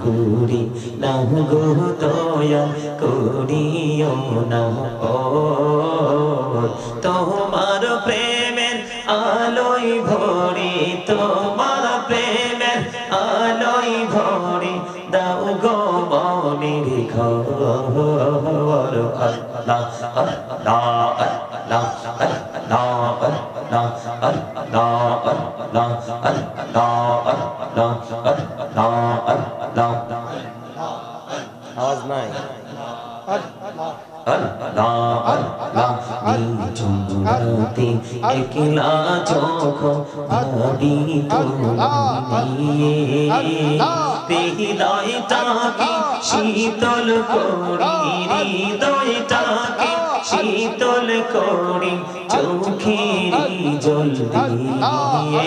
করি না গো দয়া করিও না ও তোমার প্রেমের আলোই ভরি একলা চোখ ভাবি হৃদয়টাকে শীতল করি হৃদয়টাকে শীতল করি চোখের জল দিয়ে।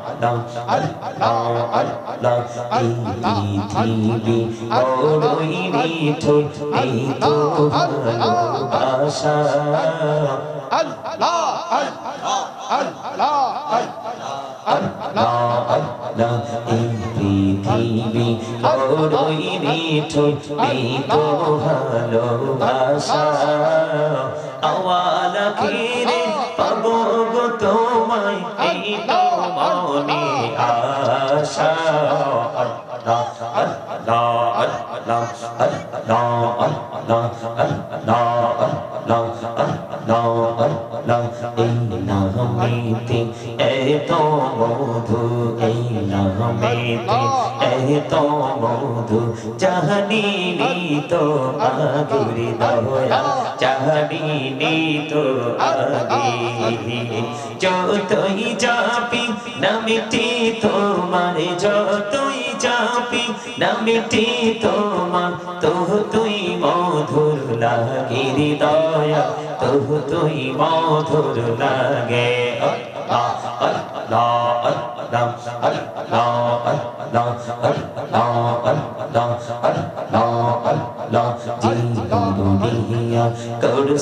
আওয়ালা কি এই তো মনে আশা আল্লাহ আল্লাহ আল্লাহ আল্লাহ আল্লাহ আল্লাহ এত মধু এই নামেতে এত মধু জাহানিনি তো আগুরি দয়া জাহানিনি তো আগে যতই যাপি নামিটি তোমার, যতই যাপি নামিটি তোমার তো তুই মধুর লাগে হৃদয়া তো তুই মধুর লাগে।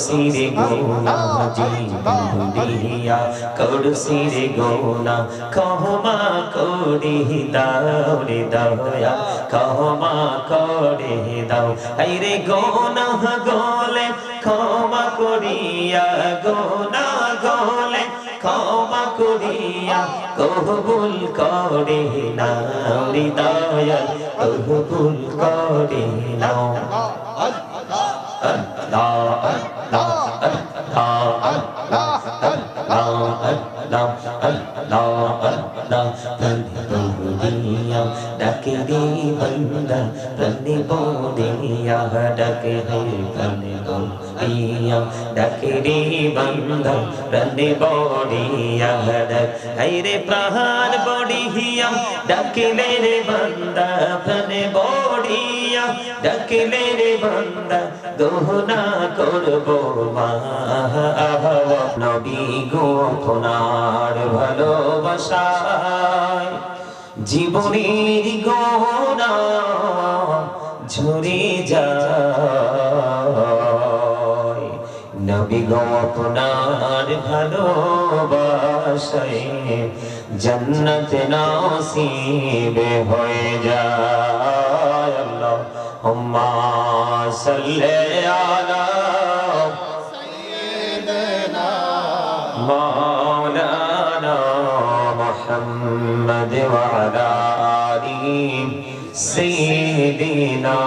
সিরে গোনা জিয়া কর সিরে গোনা কহমা করি দাও রে দয়া কহমা করে দাও হাই রে গোনা গলে ক্ষমা করিয়া গো। করিয়া কবুল করে নাও হৃদয় কবুল করে নাও। ডাকে রে বন্দা ডাকে রে বন্দা রনে বলিয়া ডাক হাই রে প্রাণ বড়িয়া ডাকিলে রে বন্দা রনে বড়িয়া ডাকিলে রে বন্দা গহনা করব মা, নবী গো আপনার ভালোবাসায়। জীবনের গোনা ঝরে যায় বিগম আপনার ভালোবাসায় জন্নত নাসিবে হয়ে যায় আল্লাহ। হুম্মা সাল্লি আলা সাইয়্যিদিনা মাওলানা মুহাম্মদ ওয়া আলা আলি সাইয়্যিদিনা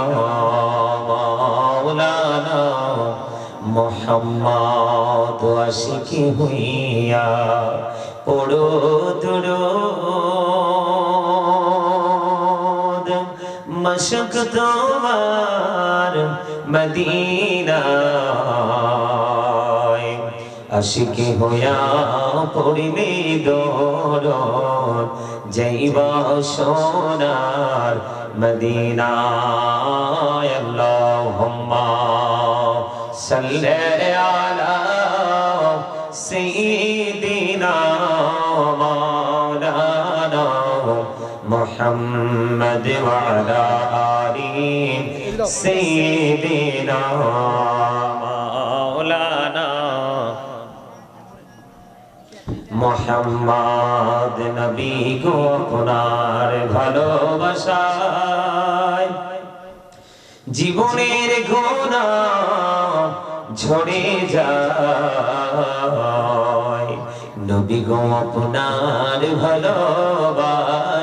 মোহাম্মদ আশিকি হইয়া পড়ো দুরুদ মশক তোমার মদিনায় আশিকি হইয়া পড়িলে দর যাইবা সোনার মদিনায়। আল্লাহুম্মা সাল্লি محمد وعلى آله سيدنا مولانا মোহাম্মদ নবী গো আপনার ভালোবাসায় জীবনের গোনা ঝরে যায় নবী গো আপনার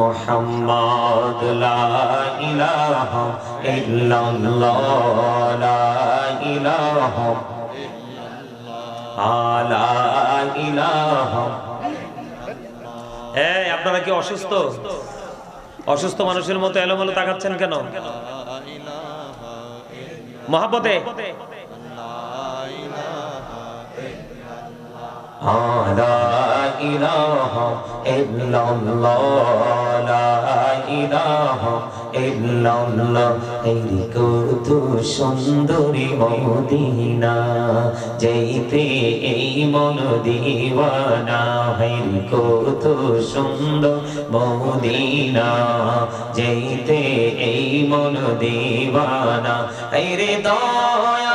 মোহাম্মদ, লা লা আপনারা কি অসুস্থ? অসুস্থ মানুষের মতো এলোমেলো তাকাচ্ছেন কেন? মহাপতে আলা ইলাহা illallah সুন্দরী মদিনা যেতে এই মন দিওয়ানা হেরি কত সুন্দর মদিনা যেতে এই মন দিওয়ানা হেরে দয়া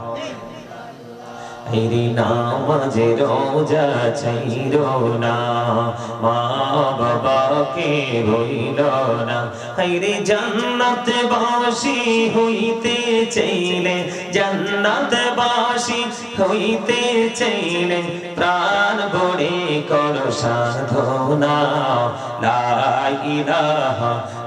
হেরি নামাজে রোজা চাইর না, মা বাবাকে রইল না। হেরি জান্নাত বাসি হইতে চাইলে, জান্নাত বাসি হইতে চাইলে প্রাণ ভরে কর সাধনা। লা ইলাহা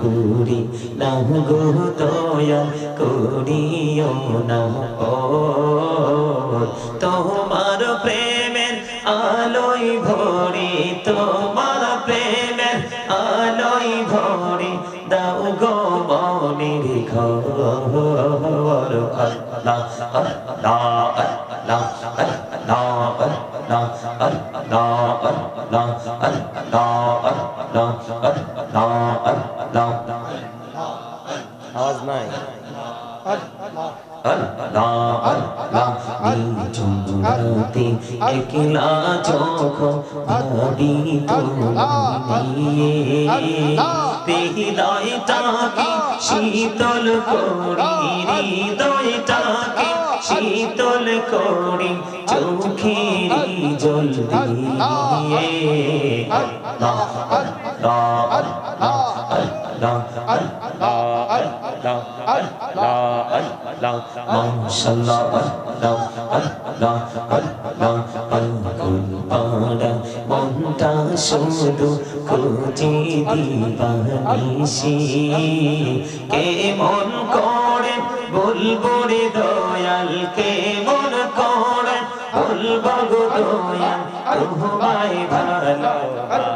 কুড়ি না গো তোয়া কুড়িও না ও তোমার প্রেমের আলোয় ভোর আওয়াজ নাই আল্লাহ আল্লাহ নিঝুমরাতে একলা চোখ ভাবি তুমি হৃদয়টাকে শীতল করি হৃদয়টাকে শীতল করি চোখের জল দিয়ে। আল্লাহ আল্লাহ আল্লাহ আল্লাহ আল্লাহ মাশাআল্লাহ আল্লাহ আল্লাহ আল্লাহ আল্লাহ পাড়া মনটা শুধু কে মন করে বলব দয়াল কে মন করে বলব গো দয়াল তোমায় ভালোবাসি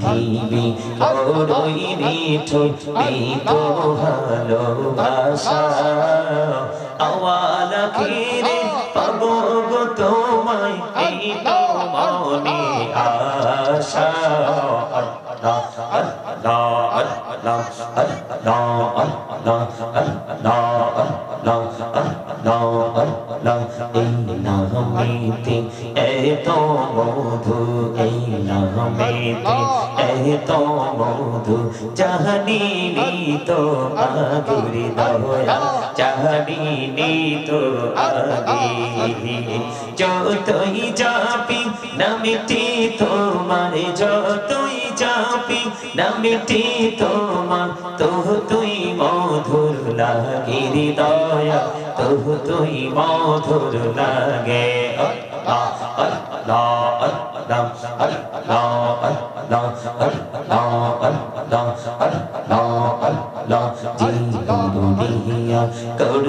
পৃথিবী ওরই মিঠু এই তো ভালোবাসা আওয়ালা কিরে পাবো গো তোমায় এই তো মনে আশা আল্লাহ আল্লাহ আল্লাহ আল্লাহ আল্লাহ আল্লাহ এত মধু, এই নামেতে এত মধু জাহানিনি তো আগুরি দয়া। জাহানিনি তো আগে যতই যাবি নামিটি তোমার, যতই যাবি নামিটি তোমার। তো তুই মধুর লাগে হৃদয় তো তুই মধুর লাগে।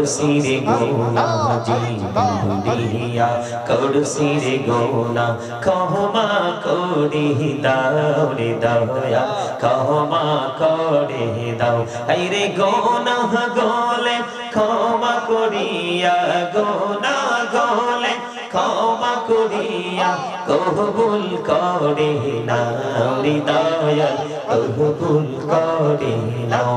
সিরে গোনা জিয়া কর সিরে গোনা কহমা করে দাও রে দয়া কহমা করে দাও আইরে গোনা গোলে ক্ষমা করিয়া গোনা গোনা করিয়া কবুল করে নাও হৃদয় কবুল করে নাও।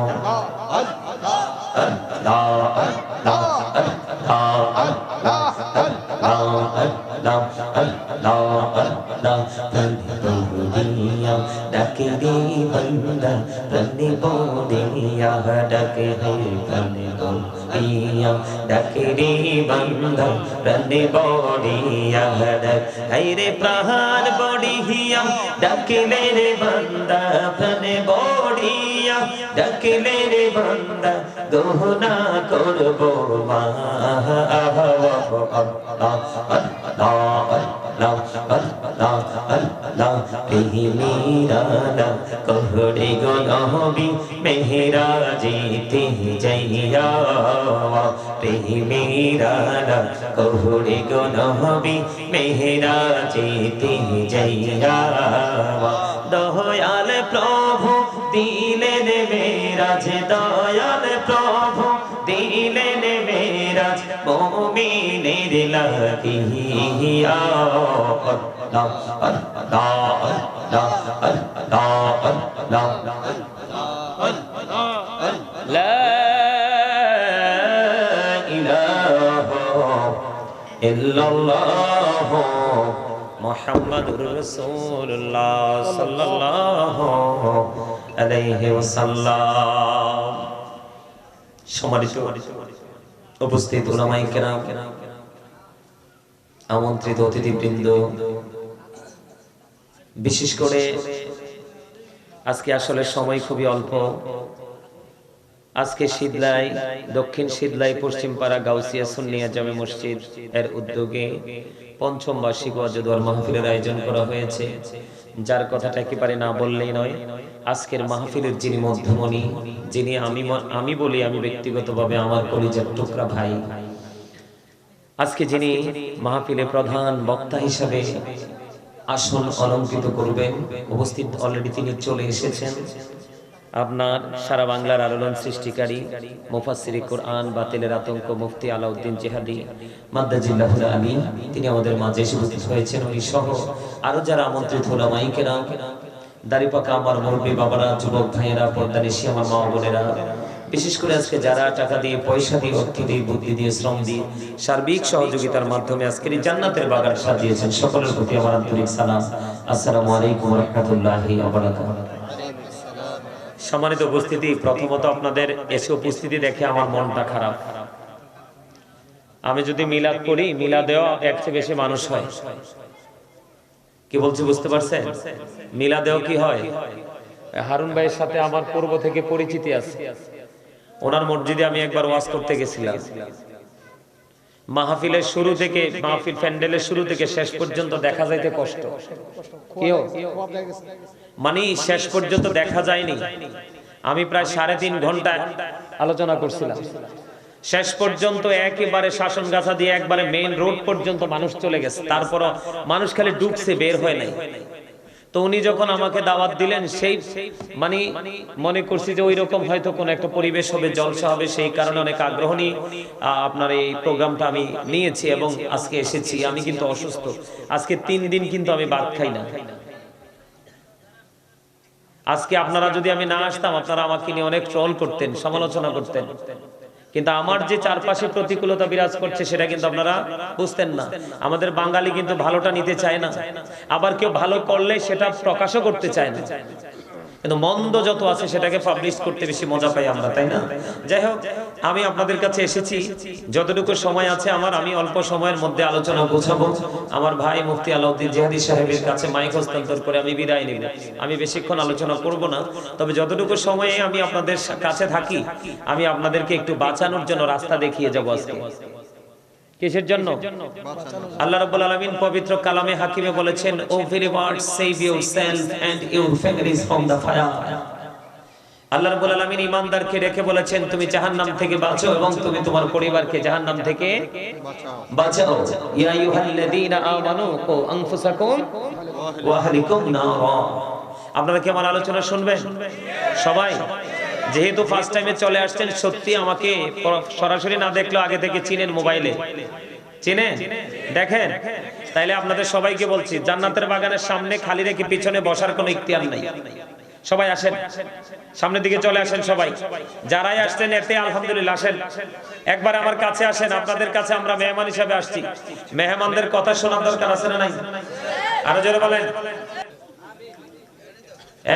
ডাকে রে বন্দা প্রণিপো দিয়া ডাকে। বলিয়া ডাকে রে বন্দা প্রাণে বলিয়া ডাক হাই রে প্রাণ বড়িয়া ডাকিলে রে বন্দা প্রাণে বড়িয়া ডাকিলে রে বন্দা গহনা করব মা আল্লাহ আল্লাহ আল্লাহ কহরে গো নহবি মেহরা জিতে যাইয়া প্রেমীরানা কহরে গো নহবি মেহরা জিতে যাইয়া দয়াল প্রভু দিলেন মেরাজ দয়াল প্রভু দিলেন মেরাজ মোমিনের লাগিয়া আল্লাহ আল্লাহ লা ইলাহা ইল্লাল্লাহ মোহাম্মদুর রাসূলুল্লাহ সাল্লাল্লাহু আলাইহি ওয়াসাল্লাম। সম্মানিত উপস্থিত কেরাম আমন্ত্রিত অতিথিবৃন্দ বিশেষ করে আজকে আসলে সময় খুবই অল্প। আজকে শীতলাই দক্ষিণ শীতলাই পশ্চিমপাড়া গাউসিয়া সুন্নিয়া জামে মসজিদ এর উদ্যোগে পঞ্চম বার্ষিক ওয়াজুদুয়ার মাহফিলের আয়োজন করা হয়েছে। যার কথাটা একেবারে না বললেই নয়, আজকের মাহফিলের যিনি মধ্যমণি, যিনি আমি আমি বলি, আমি ব্যক্তিগতভাবে আমার কলিজার টুকরা ভাই। আজকে যিনি মাহফিলে প্রধান বক্তা হিসাবে আসন অলঙ্কৃত করবেন উপস্থিত অলরেডি তিনি চলে এসেছেন। আপনার সারা বাংলার আলোড়ন সৃষ্টিকারী, মুফাসসিরি কোরআন, বাতিলের আতঙ্ক, মুফতি আলাউদ্দিন জেহাদি জিহাদি মাদ্দাজিল্লাহুল আলী তিনি আমাদের মাঝে এসে উপস্থিত হয়েছেন। উনি সহ আরও যারা আমন্ত্রিত ওলামাই কেরাম দাড়িপাকা আমার মুরব্বী বাবারা, যুবক ভাইয়েরা, পর্দা নিশি আমার মা বোনেরা বিশেষ করে আজকে যারা টাকা দিয়ে, পয়সা দিয়ে, অর্থ দিয়ে, বুদ্ধি দিয়ে, শ্রম দিয়ে সার্বিক সহযোগিতার মাধ্যমে আজকের এই জান্নাতের বাগান সাজিয়েছেন, সকলের প্রতি আমার আন্তরিক সালাম। আসসালামু আলাইকুম রহমতুল্লাহি সম্মানিত উপস্থিতি, প্রথমত আপনাদের এসে উপস্থিতি দেখে আমার মনটা খারাপ। আমি যদি মিলাদ করি মিলাদেও এক চেয়ে বেশি মানুষ হয়। কি বলছি, বুঝতে পারছেন? মিলাদেও কি হয়? হারুন ভাইয়ের সাথে আমার পূর্ব থেকে পরিচিতি আছে। ওনার মসজিদে আমি একবার ওয়াজ করতে গেছিলাম। মাহফিলের শুরু থেকে, মাহফিল প্যান্ডেলের শুরু থেকে শেষ পর্যন্ত দেখা যাইতে কষ্ট। মানে শেষ পর্যন্ত দেখা যায়নি। আমি প্রায় সাড়ে তিন ঘণ্টা আলোচনা করছিলাম। শেষ পর্যন্ত একেবারে শাসন গাছা দিয়ে একবারে মেইন রোড পর্যন্ত মানুষ চলে গেছে। তারপরও মানুষ খালি ডুবছে বের হয় নাই। তো উনি যখন আমাকে দাওয়াত দিলেন, সেই মানে মনে করছি যে ওই রকম হয়তো কোন একটা পরিবেশ হবে, জলসা হবে, সেই কারণে অনেক আগ্রহ নিয়ে আপনার এই প্রোগ্রামটা আমি নিয়েছি এবং আজকে এসেছি। আমি কিন্তু অসুস্থ। আজকে তিন দিন কিন্তু আমি বাদ খাই না। আজকে আপনারা যদি আমি না আসতাম, আপনারা আমাকে নিয়ে অনেক ট্রল করতেন, সমালোচনা করতেন। কিন্তু আমার যে চারপাশে প্রতিকূলতা বিরাজ করছে সেটা কিন্তু আপনারা বুঝতেন না। আমাদের বাঙালি কিন্তু ভালোটা নিতে চায় না। আবার কেউ ভালো করলে সেটা প্রকাশও করতে চায় না। কিন্তু মন্দ যত আছে সেটাকে পাবলিশ করতে বেশি মজা পাই আমরা, তাই না? যাই হোক, আমি আপনাদের কাছে এসেছি। যতটুকু সময় আছে আমার, আমি অল্প সময়ের মধ্যে আলোচনা গোছাবো। আমার ভাই মুফতি আলাউদ্দিন জেহাদি সাহেবের কাছে মাইক হস্তান্তর করে আমি বিদায় নিব। আমি বেশিক্ষণ আলোচনা করব না, তবে যতটুকু সময়ে আমি আপনাদের কাছে থাকি, আমি আপনাদেরকে একটু বাঁচানোর জন্য রাস্তা দেখিয়ে যাব আজকে। কিসের জন্য? আল্লাহ রাব্বুল আলামিন পবিত্র কালামে হাকিমে বলেছেন O very save yourself and your families from the fire আল্লাহ রাব্বুল আলামিন ঈমানদারকে রেখে বলেছেন, তুমি জাহান্নাম থেকে বাঁচো এবং তুমি তোমার পরিবারকে জাহান্নাম থেকে বাঁচাও। ইয়া আইয়ুহাল্লাযীনা আমানু কু আনফুসাকুম ওয়া আহলিকুম নারা। আপনারা কি আমার আলোচনা শুনবেন? সবাই? যেহেতু ফার্স্ট টাইমে চলে আসছেন, সত্যি আমাকে সরাসরি না দেখলেও আগে থেকে চিনেন মোবাইলে। চিনেন দেখেন? তাইলে আপনাদের সবাইকে বলছি, জান্নাতের বাগানের সামনে খালি রেখে পিছনে বসার কোনো ইখতিয়ার নাই। সবাই আসেন। সামনের দিকে চলে আসেন সবাই। যারাই আসছেন, এতে আলহামদুলিল্লাহ আসেন। একবার আমার কাছে আসেন, আপনাদের কাছে আমরা মেহমান হিসাবে আসছি। মেহমানদের কথা শোনার দরকার আছে না নাই? আরও জোরে বলেন।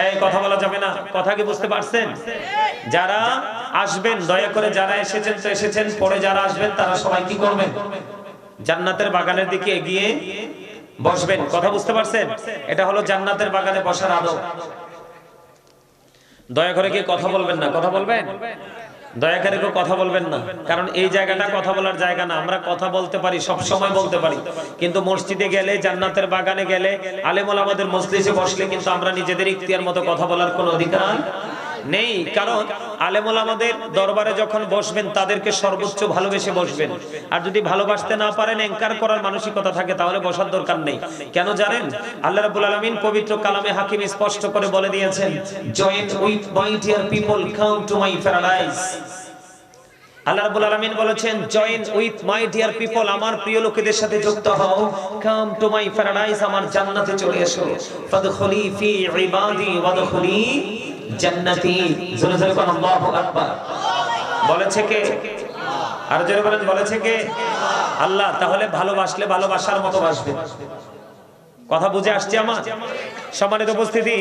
এই, কথা বলা যাবে না। কথা কি বুঝতে পারছেন? যারা আসবেন, দয়া করে যারা এসেছেন তো এসেছেন, পরে যারা আসবেন, তারা সবাই কি করবেন? জান্নাতের বাগানের দিকে এগিয়ে বসবেন। কথা বুঝতে পারছেন? এটা হলো জান্নাতের বাগানে বসার আদব। দয়া করে কি কথা বলবেন না? কথা বলবেন? দয়া করে কেউ কথা বলবেন না। কারণ এই জায়গাটা কথা বলার জায়গা না। আমরা কথা বলতে পারি সব সময় বলতে পারি। কিন্তু মসজিদে গেলে, জান্নাতের বাগানে গেলে, আলেমুল আমাদের মসজিদে বসলে কিন্তু আমরা নিজেদের ইখতিয়ার মতো কথা বলার কোনো অধিকার নেই, কারণ আলেমুল আমাদের দরবারে যখন বসবেন, তাদেরকে সর্বোচ্চ ভালোবেসে বসবেন। আর যদি ভালোবাসতে না পারেন, এনকার করার মানসিকতা থাকে, তাহলে বসার দরকার নেই। কেন জানেন? আল্লাহ রাব্বুল আলামিন পবিত্র কালামে হাকিম স্পষ্ট করে বলে দিয়েছেন join with my dear people come to my আল্লাহ বলেছেন উইথ মাই ডিয়ার পিপল আমার প্রিয় লোকেদের সাথে যুক্ত হও। কাম টু মাই প্যারাডাইস আমার জান্নাতে চলে এসো। ফাদখুলি ফি ইবাদি, ওয়াদখুলি জান্নাতি। জোরে জোরে কোন আল্লাহু আকবার। বলেছে কে? আর জোরে বলেন, বলেছে কে? আল্লাহ, তাহলে ভালোবাসলে ভালোবাসার মতো বাসবে। কথা বুঝে আসছে আমার? সম্মানিত উপস্থিতি,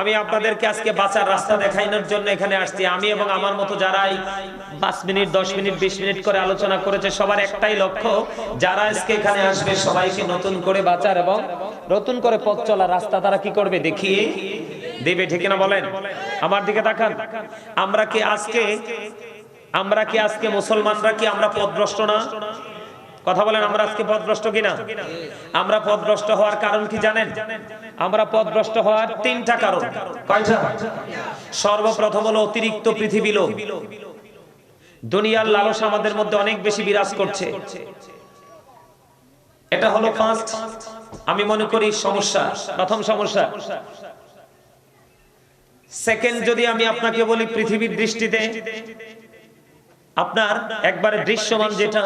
আমি আপনাদেরকে আজকে বাঁচার রাস্তা দেখানোর জন্য এখানে আসছি। আমি এবং আমার মতো যারাই পাঁচ মিনিট, দশ মিনিট, বিশ মিনিট করে আলোচনা করেছে, সবার একটাই লক্ষ্য, যারা আজকে এখানে আসবে সবাইকে নতুন করে বাঁচার এবং নতুন করে পথ চলার রাস্তা তারা কি করবে? দেখিয়ে দেবে, ঠিক না বলেন? আমার দিকে তাকান। আমরা কি আজকে, আমরা কি আজকে মুসলমানরা কি আমরা পথভ্রষ্ট না? কথা বলেন, আমরা আজকে পথভ্রষ্ট কিনা? আমরা পথভ্রষ্ট হওয়ার কারণ কি জানেন? আমরা পথভ্রষ্ট হওয়ার তিনটা কারণ। কয়টা? সর্বপ্রথম হলো অতিরিক্ত পৃথিবী লোভ দুনিয়ার লালস আমাদের মধ্যে অনেক বেশি বিরাজ করছে। এটা হলো ফার্স্ট আমি মনে করি সমস্যা, প্রথম সমস্যা। সেকেন্ড যদি আমি আপনাকে বলি পৃথিবীর দৃষ্টিতে, আপনার একবারে দৃশ্যমান যেটা,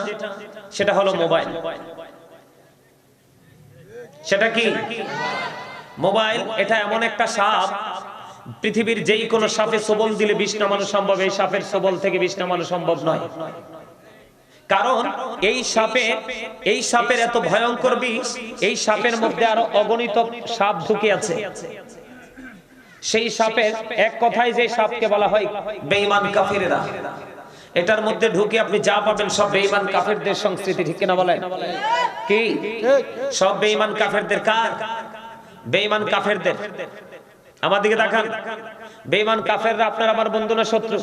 সেটা হলো মোবাইল। সেটা কি? মোবাইল, এটা এমন একটা সাপ, পৃথিবীর যেই কোনো সাপে সবল দিলে বিষ নামানো সম্ভব, এই সাপের সবল থেকে বিষ নামানো সম্ভব নয়। কারণ এই সাপে, এই সাপের এত ভয়ঙ্কর বিষ, এই সাপের মধ্যে আরও অগণিত সাপ ঢুকে আছে। সেই সাপের এক কথায় যে সাপকে বলা হয় বেঈমান কাফিরেরা। এটার মধ্যে ঢুকে আপনি যা পাবেন সব বেঈমান কাফেরদের সংস্কৃতি, ঠিক কিনা বলেন? কি? সব বেঈমান কাফেরদের কার? বেঈমান কাফেরদের। আমার দিকে দেখান বেঈমান কাফেররা আপনার আমার বন্ধু না শত্রু?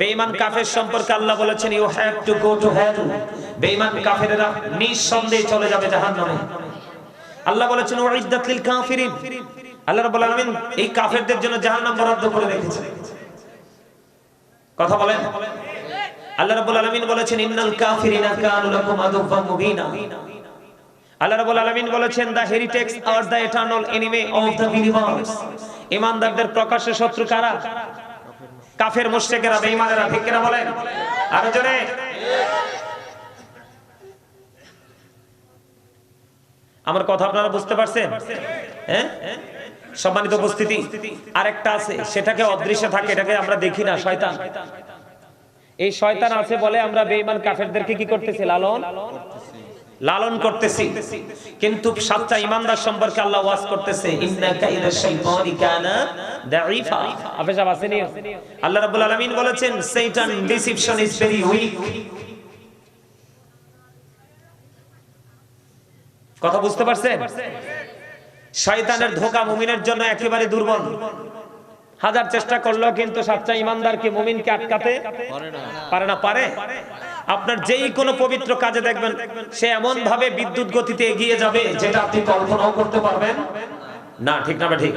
বেঈমান কাফের সম্পর্কে আল্লাহ বলেছেন you have to go to hell বেঈমান কাফেররা নিঃসন্দেহে চলে যাবে জাহান্নামে। আল্লাহ বলেছেন ওয়াইদাত লিল কাফিরিন। আল্লাহ রাব্বুল আলামিন এই কাফেরদের জন্য জাহান্নাম বরাদ্দ করে রেখেছেন। কথা বলেন। আল্লাহ রাব্বুল আলামিন বলেছেন, ইন্নাল কাফিরিনা কানু লাকুম আদুওয়াম মুবিনা। আল্লাহ রাব্বুল আলামিন বলেছেন the হেরিটেক্স are the eternal enemy of the believers. ঈমানদারদের প্রকাশ্য শত্রু কারা? কাফের মুশরিকেরা, বেঈমানেরা, ঠিক কিনা বলেন? আরও জোরে। আমার কথা আপনারা বুঝতে পারছেন? হ্যাঁ? সম্মানিত উপস্থিতি, আরেকটা আছে, সেটাকে অদৃশ্য থাকে, এটাকে আমরা দেখি না, শয়তান। এই শয়তান আছে বলে আমরা বেঈমান কাফেরদেরকে কি করতেছি? লালন? লালন করতেছি। কিন্তু সাতটা ইমানদার সম্পর্কে আল্লাহ ওয়াজ করতেছে, ইন্না কাইদা শাইতানি কানা দাঈফা। আপনি সব আসেনি আল্লাহ রাব্বুল আলামিন বলেছেন শয়তান ডিসিপশন ইজ ভেরি উইক কথা বুঝতে পারছেন? শয়তানের ধোকা মুমিনের জন্য একেবারে দুর্বল। হাজার চেষ্টা করল কিন্তু সাচ্চা ইমানদারকে মুমিনকে আটকাতে পারে না। পারে আপনার যেই কোনো পবিত্র কাজে দেখবেন সে এমন ভাবে বিদ্যুৎ গতিতে এগিয়ে যাবে যেটা আপনি কল্পনাও করতে পারবেন। না ঠিক না ঠিক।